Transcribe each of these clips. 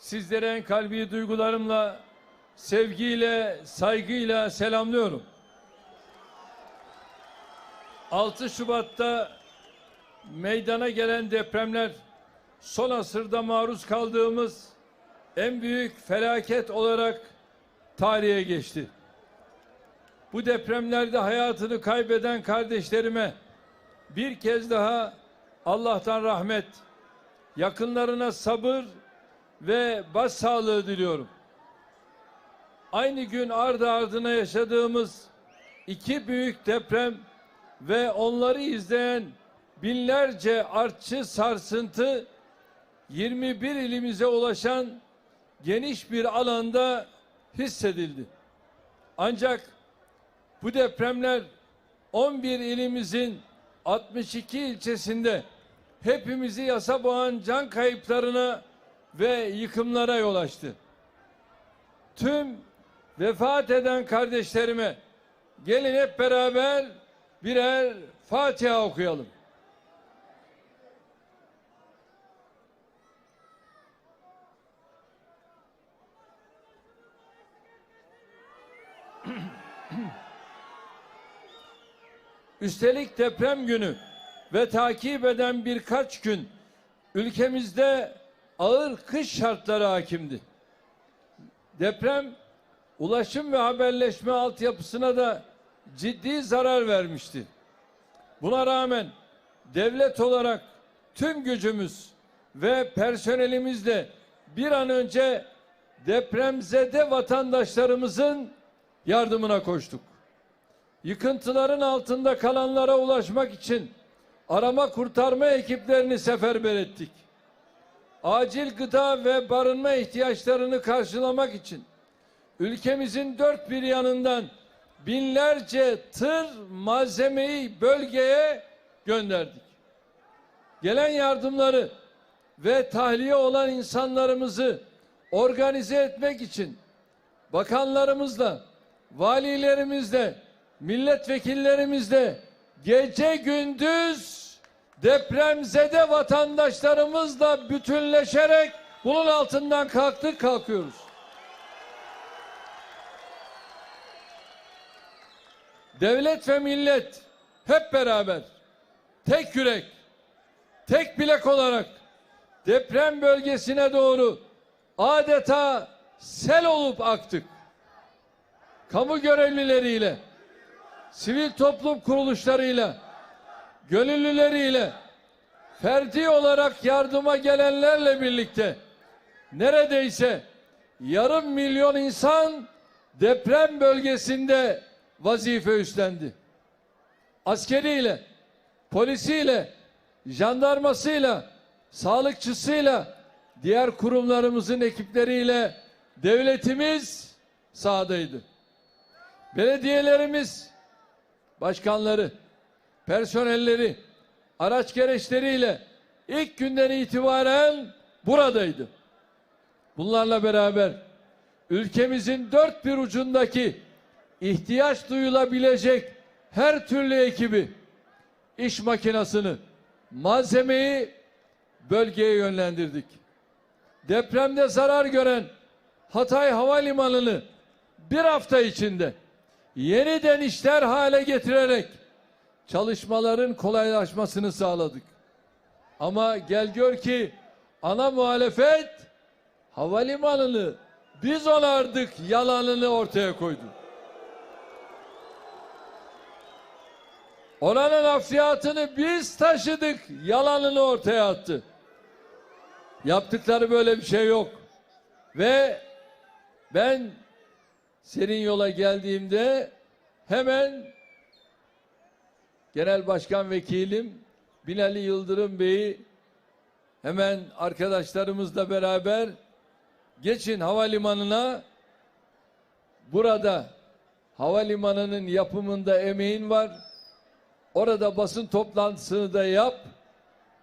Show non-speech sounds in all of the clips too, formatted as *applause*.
sizlere en kalbi duygularımla, sevgiyle, saygıyla selamlıyorum. 6 Şubat'ta meydana gelen depremler son asırda maruz kaldığımız en büyük felaket olarak tarihe geçti. Bu depremlerde hayatını kaybeden kardeşlerime bir kez daha Allah'tan rahmet, yakınlarına sabır ve başsağlığı diliyorum. Aynı gün ardı ardına yaşadığımız iki büyük deprem ve onları izleyen binlerce artçı sarsıntı 21 ilimize ulaşan geniş bir alanda hissedildi. Ancak bu depremler 11 ilimizin 62 ilçesinde hepimizi yasa boğan can kayıplarına ve yıkımlara yol açtı. Tüm vefat eden kardeşlerime gelin hep beraber birer Fatiha okuyalım. *clears throat* Üstelik deprem günü ve takip eden birkaç gün ülkemizde ağır kış şartları hakimdi. Deprem ulaşım ve haberleşme altyapısına da ciddi zarar vermişti. Buna rağmen devlet olarak tüm gücümüz ve personelimizle bir an önce depremzede vatandaşlarımızın yardımına koştuk. Yıkıntıların altında kalanlara ulaşmak için arama kurtarma ekiplerini seferber ettik. Acil gıda ve barınma ihtiyaçlarını karşılamak için ülkemizin dört bir yanından binlerce tır malzemeyi bölgeye gönderdik. Gelen yardımları ve tahliye olan insanlarımızı organize etmek için bakanlarımızla, valilerimizle, milletvekillerimizle gece gündüz depremzede vatandaşlarımızla bütünleşerek bunun altından kalktık kalkıyoruz. Devlet ve millet hep beraber tek yürek, tek bilek olarak deprem bölgesine doğru adeta sel olup aktık. Kamu görevlileriyle, sivil toplum kuruluşlarıyla, gönüllüleriyle, ferdi olarak yardıma gelenlerle birlikte neredeyse yarım milyon insan deprem bölgesinde vazife üstlendi. Askeriyle, polisiyle, jandarmasıyla, sağlıkçısıyla, diğer kurumlarımızın ekipleriyle devletimiz sahadaydı. Belediyelerimiz, başkanları, personelleri, araç gereçleriyle ilk günden itibaren buradaydı. Bunlarla beraber ülkemizin dört bir ucundaki ihtiyaç duyulabilecek her türlü ekibi, iş makinasını, malzemeyi bölgeye yönlendirdik. Depremde zarar gören Hatay Havalimanı'nı bir hafta içinde yeniden işler hale getirerek çalışmaların kolaylaşmasını sağladık. Ama gel gör ki ana muhalefet havalimanını biz onardık yalanını ortaya koydu. Oranın hafriyatını biz taşıdık yalanını ortaya attı. Yaptıkları böyle bir şey yok. Ve ben senin yola geldiğimde hemen Genel Başkan Vekilim Binali Yıldırım Bey'i hemen arkadaşlarımızla beraber geçin havalimanına burada havalimanının yapımında emeğin var. Orada basın toplantısını da yap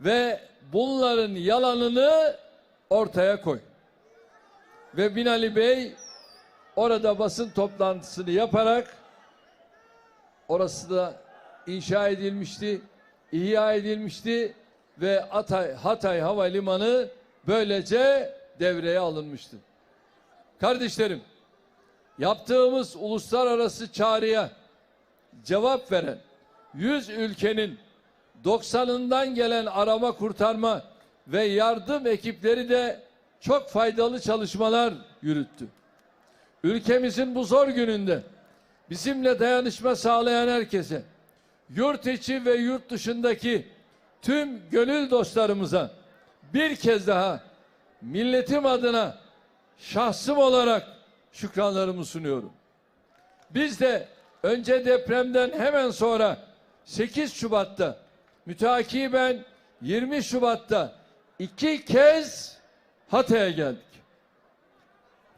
ve bunların yalanını ortaya koy. Ve Binali Bey orada basın toplantısını yaparak orası da inşa edilmişti, ihya edilmişti ve Hatay, Hatay Havalimanı böylece devreye alınmıştı. Kardeşlerim, yaptığımız uluslararası çağrıya cevap veren 100 ülkenin 90'ından gelen arama kurtarma ve yardım ekipleri de çok faydalı çalışmalar yürüttü. Ülkemizin bu zor gününde bizimle dayanışma sağlayan herkese, yurt içi ve yurt dışındaki tüm gönül dostlarımıza bir kez daha milletim adına şahsım olarak şükranlarımı sunuyorum. Biz de önce depremden hemen sonra 8 Şubat'ta mütakiben 20 Şubat'ta iki kez Hatay'a geldik.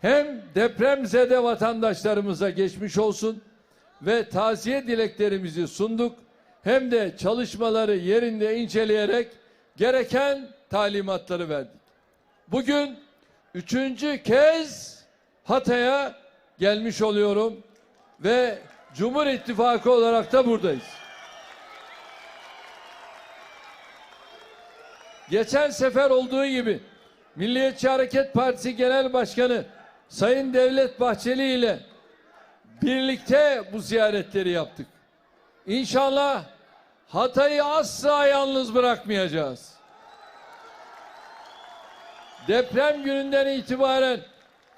Hem depremzede vatandaşlarımıza geçmiş olsun ve taziye dileklerimizi sunduk hem de çalışmaları yerinde inceleyerek gereken talimatları verdik. Bugün üçüncü kez Hatay'a gelmiş oluyorum ve Cumhur İttifakı olarak da buradayız. Geçen sefer olduğu gibi Milliyetçi Hareket Partisi Genel Başkanı Sayın Devlet Bahçeli ile birlikte bu ziyaretleri yaptık. İnşallah Hatay'ı asla yalnız bırakmayacağız. Deprem gününden itibaren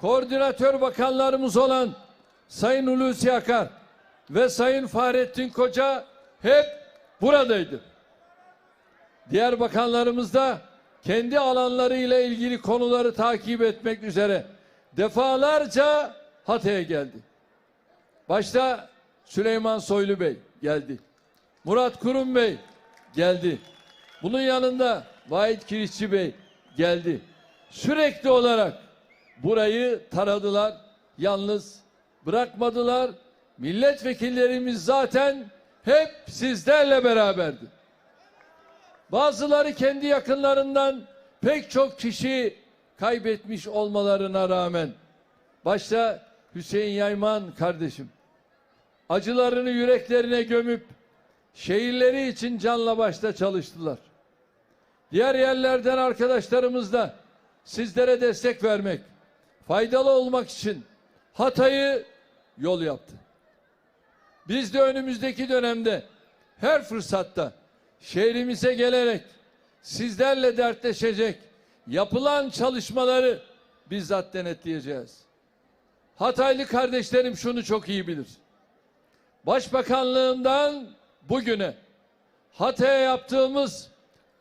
koordinatör bakanlarımız olan Sayın Hulusi Akar ve Sayın Fahrettin Koca hep buradaydı. Diğer bakanlarımız da kendi alanlarıyla ilgili konuları takip etmek üzere defalarca Hatay'a geldi. Başta Süleyman Soylu Bey geldi. Murat Kurum Bey geldi. Bunun yanında Vahit Kirişçi Bey geldi. Sürekli olarak burayı taradılar. Yalnız bırakmadılar. Milletvekillerimiz zaten hep sizlerle beraberdi. Bazıları kendi yakınlarından pek çok kişi kaybetmiş olmalarına rağmen başta Hüseyin Yayman kardeşim acılarını yüreklerine gömüp şehirleri için canla başla çalıştılar. Diğer yerlerden arkadaşlarımız da sizlere destek vermek, faydalı olmak için Hatay'ı yol yaptı. Biz de önümüzdeki dönemde her fırsatta şehrimize gelerek sizlerle dertleşecek, yapılan çalışmaları bizzat denetleyeceğiz. Hataylı kardeşlerim şunu çok iyi bilir. Başbakanlığından bugüne Hatay'a yaptığımız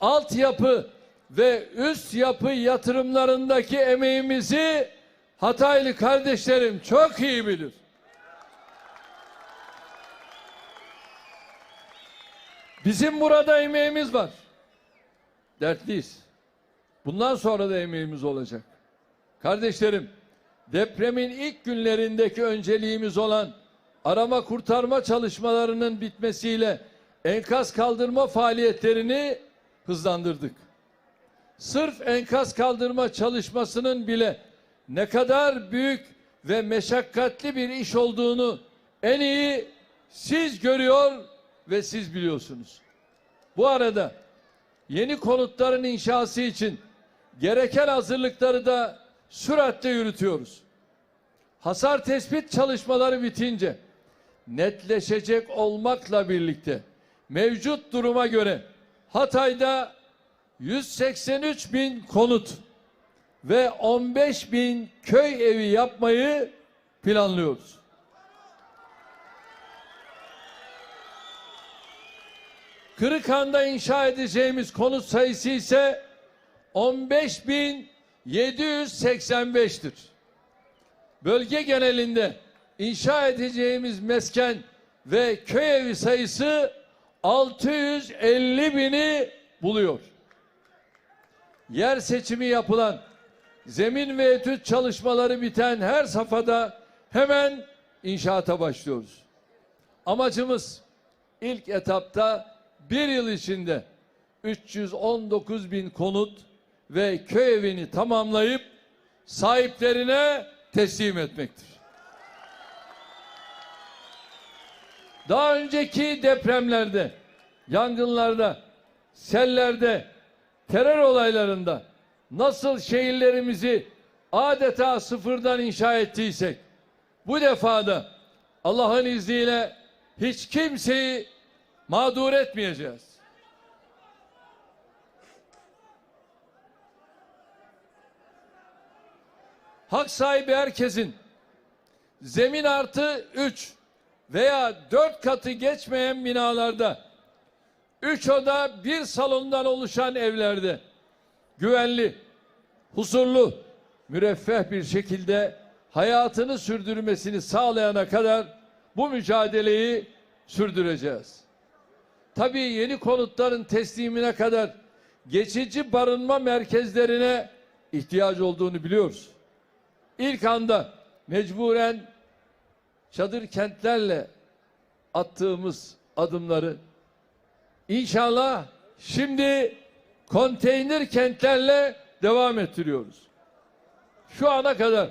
altyapı ve üst yapı yatırımlarındaki emeğimizi Hataylı kardeşlerim çok iyi bilir. Bizim burada emeğimiz var. Dertliyiz. Bundan sonra da emeğimiz olacak. Kardeşlerim, depremin ilk günlerindeki önceliğimiz olan arama kurtarma çalışmalarının bitmesiyle enkaz kaldırma faaliyetlerini hızlandırdık. Sırf enkaz kaldırma çalışmasının bile ne kadar büyük ve meşakkatli bir iş olduğunu en iyi siz görüyor ve siz biliyorsunuz. Bu arada yeni konutların inşası için gereken hazırlıkları da süratle yürütüyoruz. Hasar tespit çalışmaları bitince netleşecek olmakla birlikte mevcut duruma göre Hatay'da 183 bin konut ve 15 bin köy evi yapmayı planlıyoruz. Kırıkhan'da inşa edeceğimiz konut sayısı ise 15.785'tir. Bölge genelinde inşa edeceğimiz mesken ve köy evi sayısı 650 bini buluyor. Yer seçimi yapılan, zemin ve etüt çalışmaları biten her safhada hemen inşaata başlıyoruz. Amacımız ilk etapta bir yıl içinde 319 bin konut ve köy evini tamamlayıp sahiplerine teslim etmektir. Daha önceki depremlerde, yangınlarda, sellerde, terör olaylarında nasıl şehirlerimizi adeta sıfırdan inşa ettiysek bu defada Allah'ın izniyle hiç kimseyi mağdur etmeyeceğiz. Hak sahibi herkesin zemin artı 3 veya 4 katı geçmeyen binalarda 3 oda bir salondan oluşan evlerde güvenli, huzurlu, müreffeh bir şekilde hayatını sürdürmesini sağlayana kadar bu mücadeleyi sürdüreceğiz. Tabii yeni konutların teslimine kadar geçici barınma merkezlerine ihtiyaç olduğunu biliyoruz. İlk anda mecburen çadır kentlerle attığımız adımları inşallah şimdi konteyner kentlerle devam ettiriyoruz. Şu ana kadar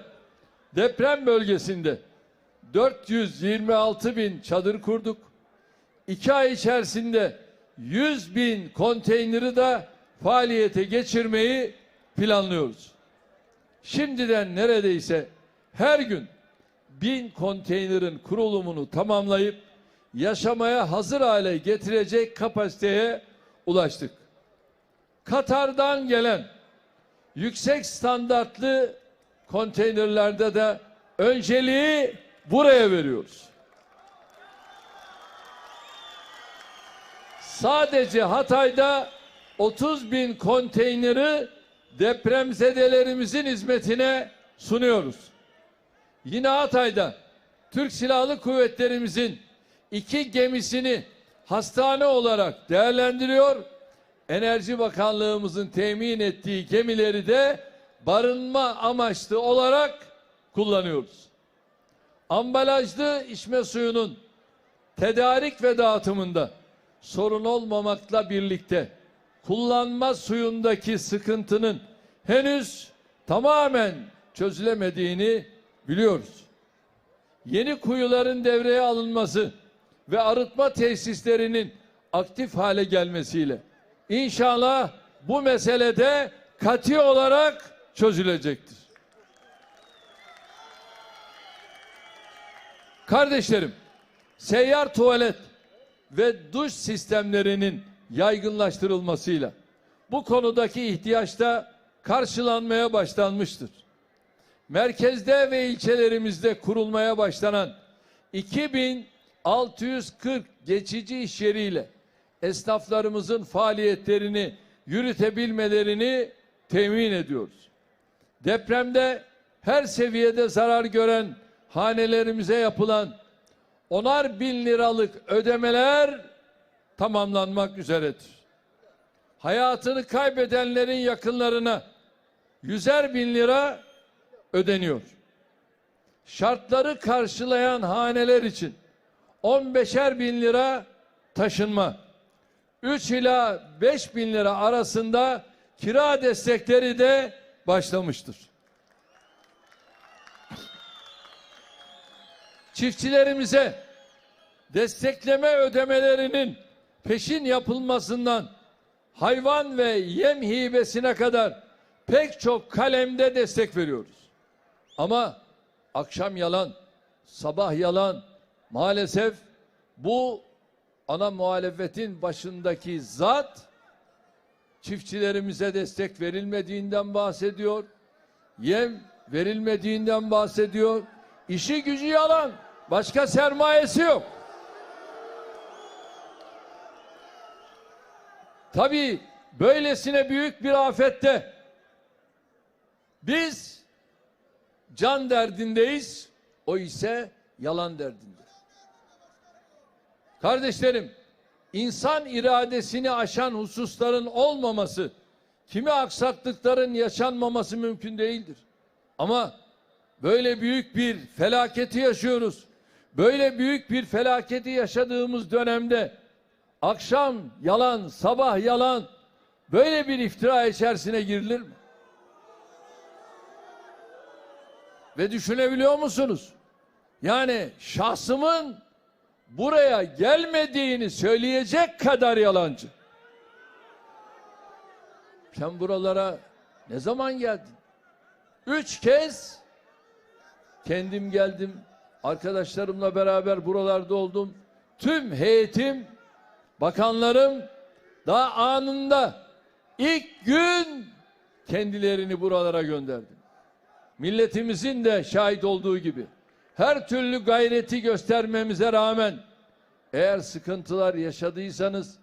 deprem bölgesinde 426 bin çadır kurduk. İki ay içerisinde 100 bin konteyneri de faaliyete geçirmeyi planlıyoruz. Şimdiden neredeyse her gün bin konteynerin kurulumunu tamamlayıp yaşamaya hazır hale getirecek kapasiteye ulaştık. Katar'dan gelen yüksek standartlı konteynerlerde de önceliği buraya veriyoruz. Sadece Hatay'da 30 bin konteyneri depremzedelerimizin hizmetine sunuyoruz. Yine Hatay'da Türk Silahlı Kuvvetlerimizin iki gemisini hastane olarak değerlendiriyor. Enerji Bakanlığımızın temin ettiği gemileri de barınma amaçlı olarak kullanıyoruz. Ambalajlı içme suyunun tedarik ve dağıtımında sorun olmamakla birlikte kullanma suyundaki sıkıntının henüz tamamen çözülemediğini biliyoruz. Yeni kuyuların devreye alınması ve arıtma tesislerinin aktif hale gelmesiyle inşallah bu meselede kati olarak çözülecektir. Kardeşlerim, seyyar tuvalet ve duş sistemlerinin yaygınlaştırılmasıyla bu konudaki ihtiyaç da karşılanmaya başlanmıştır. Merkezde ve ilçelerimizde kurulmaya başlanan 2640 geçici iş yeriyle esnaflarımızın faaliyetlerini yürütebilmelerini temin ediyoruz. Depremde her seviyede zarar gören hanelerimize yapılan onar bin liralık ödemeler tamamlanmak üzeredir. Hayatını kaybedenlerin yakınlarına yüzer bin lira ödeniyor. Şartları karşılayan haneler için 15'er bin lira taşınma, 3 ila 5 bin lira arasında kira destekleri de başlamıştır. Çiftçilerimize destekleme ödemelerinin peşin yapılmasından hayvan ve yem hibesine kadar pek çok kalemde destek veriyoruz. Ama akşam yalan, sabah yalan. Maalesef bu ana muhalefetin başındaki zat çiftçilerimize destek verilmediğinden bahsediyor. Yem verilmediğinden bahsediyor. İşi gücü yalan. Başka sermayesi yok. Tabii böylesine büyük bir afette biz can derdindeyiz. O ise yalan derdinde. Kardeşlerim, insan iradesini aşan hususların olmaması, kimi aksaklıkların yaşanmaması mümkün değildir. Ama böyle büyük bir felaketi yaşıyoruz. Böyle büyük bir felaketi yaşadığımız dönemde akşam yalan, sabah yalan böyle bir iftira içerisine girilir mi? Ve düşünebiliyor musunuz? Yani şahsımın buraya gelmediğini söyleyecek kadar yalancı. Sen buralara ne zaman geldin? üç kez kendim geldim. Arkadaşlarımla beraber buralarda oldum. Tüm heyetim, bakanlarım daha anında ilk gün kendilerini buralara gönderdim. Milletimizin de şahit olduğu gibi her türlü gayreti göstermemize rağmen eğer sıkıntılar yaşadıysanız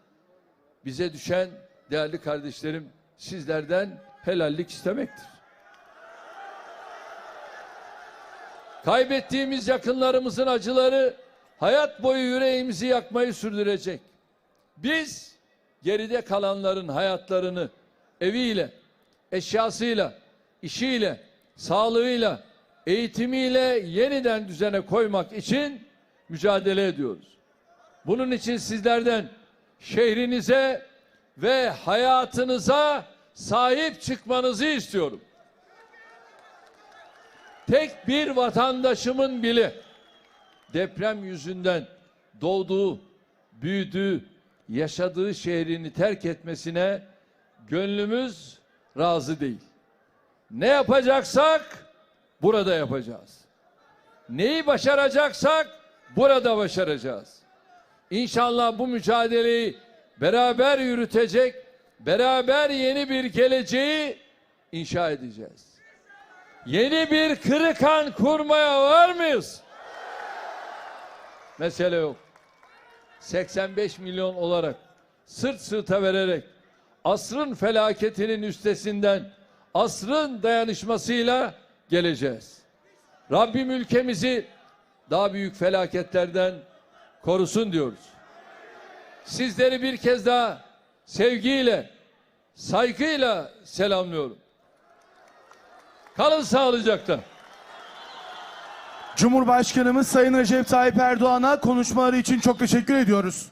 bize düşen değerli kardeşlerim sizlerden helallik istemektir. Kaybettiğimiz yakınlarımızın acıları hayat boyu yüreğimizi yakmayı sürdürecek. Biz geride kalanların hayatlarını eviyle, eşyasıyla, işiyle, sağlığıyla, eğitimiyle yeniden düzene koymak için mücadele ediyoruz. Bunun için sizlerden şehrinize ve hayatınıza sahip çıkmanızı istiyorum. Tek bir vatandaşımın bile deprem yüzünden doğduğu, büyüdüğü, yaşadığı şehrini terk etmesine gönlümüz razı değil. Ne yapacaksak burada yapacağız. Neyi başaracaksak burada başaracağız. İnşallah bu mücadeleyi beraber yürütecek, beraber yeni bir geleceği inşa edeceğiz. Yeni bir Kırıkhan kurmaya var mıyız? Mesele yok. 85 milyon olarak sırt sırta vererek asrın felaketinin üstesinden asrın dayanışmasıyla geleceğiz. Rabbim ülkemizi daha büyük felaketlerden korusun diyoruz. Sizleri bir kez daha sevgiyle, saygıyla selamlıyorum. Kalın sağlıcakla. Cumhurbaşkanımız Sayın Recep Tayyip Erdoğan'a konuşmaları için çok teşekkür ediyoruz.